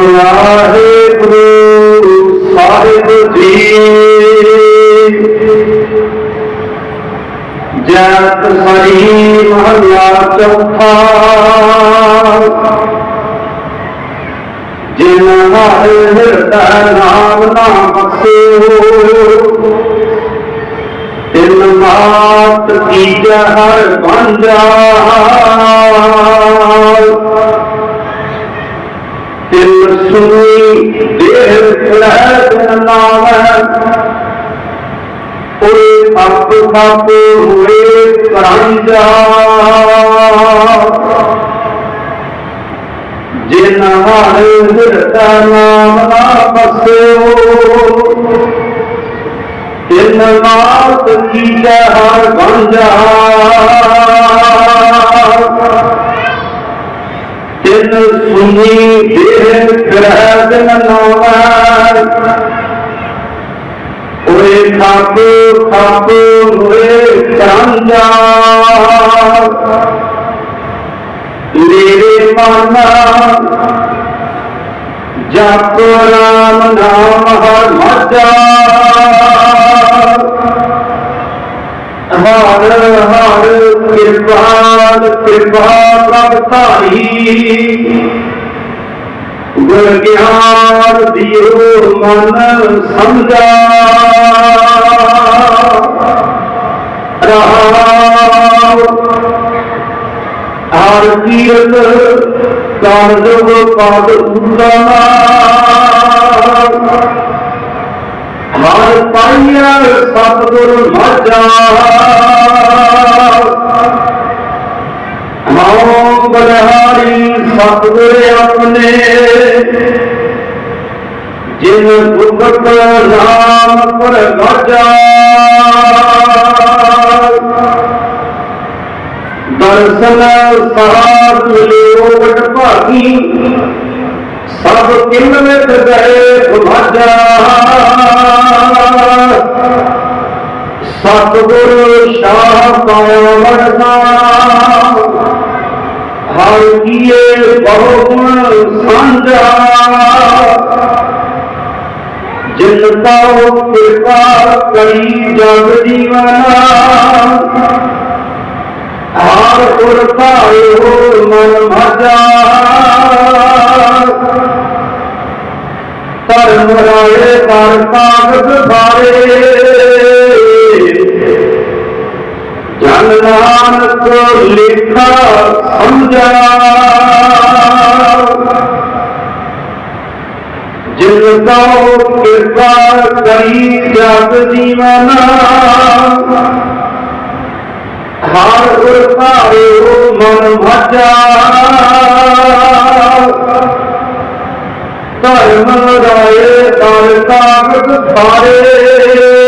ਵਾਹਿਗੁਰੂ ਸਾਹਿਬ ਜੀ। ਜਤ ਸਰੀ ਮਹਲਾ ਚੌਥਾ। ਜਿਨ ਹਰ ਹਿਰਦੈ ਨਾਮ ਨਾ ਬਸਿਓ ਤਿਨ ਮਾਤ ਕੀਜੈ ਹਰ ਬੰਦਾ ਤਿਨ ਸੁਣੀ ਦੇਹ ਖੜੈ ਤਿਨ ਨਾਮੈ ਓਏ ਅੱਪ ਖਪ ਹੋਏ ਕਰਾਂਜਾ ਜਿਨ ਹਰ ਹਿਰਦੈ ਨਾਮ ਨਾ ਬਸਿਓ ਤਿਨ ਮਾਤ ਕੀਜੈ ਹਰ ਬੰਜਾ ਤਿਨ ਸੁਣੀ ਦੇਹ ਕਰਹਿ ਤਿਨ ਨਾਮੈ ਓਏ ਖਾਪ ਖਾਪ ਹੋਏ ਕਰਾਂਜਾ ਮੇਰੇ ਮਨ ਜਪ ਰਾਮ ਨਾਮ ਹਰ ਮਜਾ ਹਰ ਹਰ ਕਿਰਪਾਲ ਕਿਰਪਾ ਪ੍ਰਭ ਧਾਰੀ। ਗੁਰ ਗਿਆਨ ਦਿਓ ਮਨ ਸਮਝਾ। ਰਹਾਉ ਹਰ ਕੀਰਤ ਕਾਲ ਜੋਗ ਪਾਦ ਉਤਨਾ ਹਰ ਪਾਈਆ ਸਤਿਗੁਰ ਮਾਝਾ। ਹਉ ਬਲਿਹਾਰੀ ਸਤਿਗੁਰ ਆਪਣੇ, ਜਿਨ ਗੁਰਗਤ ਨਾਮ ਪਰ ਗਾਜਾ ਦਰਸ਼ਨ ਸਾਥ ਲਿਓ ਵਟ ਭਾਗੀ, ਸਭ ਕਿੰਨ ਵਿੱਚ ਗਏ ਭੁਮਾਜਾ ਸਤਿਗੁਰ ਸ਼ਾਹ ਪਾਇਆ ਵੜਨਾ ਕੀਏ ਬਹੁ ਸਾਂਝਾ ਜਿਨ ਤਾਉ ਕਿਰਪਾ ਕਰੀ ਜਗ ਜੀਵਨਾ, ਹਰ ਗੁਰ ਭਾਇਓ ਮਨ ਭਾਜਾ। ਧਰਮ ਰਾਏ ਪਰ ਕਾਗਜ਼ ਸਾਰੇ ਜਨ ਨਾਨਕ ਲਿਖਾ ਸਮਝਾ। ਜਿਨ ਕਉ ਕਿਰਪਾ ਕਰੀ ਜਗ ਜੀਵਨਾ, ਹਰ ਗੁਰ ਭਾਇਓ ਮਨ ਭਾਜਾ ਧਰਮ ਰਾਏ ਕਰ ਤਾਕਤ ਸਾਰੇ